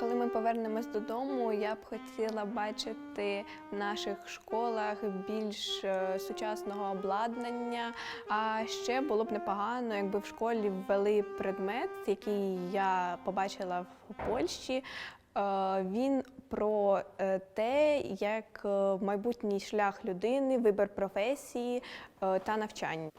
Коли ми повернемось додому, я б хотіла бачити в наших школах більш е, сучасного обладнання. А ще було б непогано, якби в школі ввели предмет, який я побачила в Польщі. Е, Він про е, те, як майбутній шлях людини, вибір професії та навчання.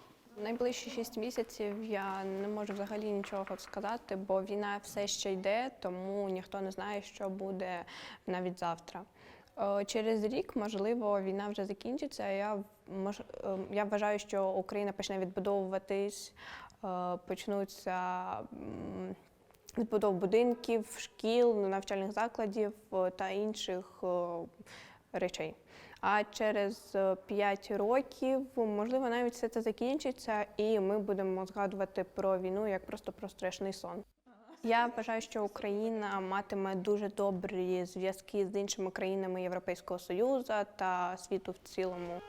Найближчі шість місяців я не можу взагалі нічого сказати, бо війна все ще йде, тому ніхто не знає, що буде навіть завтра. Е, Через рік, можливо, війна вже закінчиться. Я, е, я вважаю, що Україна почне відбудовуватись, е, почнуться відбудов будинків, шкіл, навчальних закладів та інших речей. А через 5 років, можливо, навіть все це закінчиться, і ми будемо згадувати про війну як просто про страшний сон. Я вважаю, що Україна матиме дуже добрі зв'язки з іншими країнами Європейського Союзу та світу в цілому.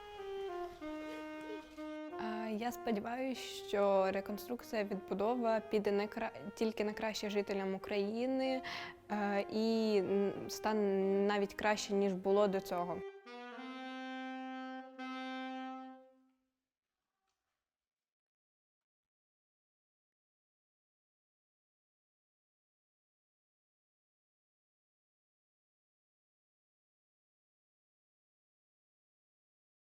Я сподіваюся, що реконструкція відбудова піде на кра... тільки на краще жителям України е, і стане навіть краще ніж було до цього.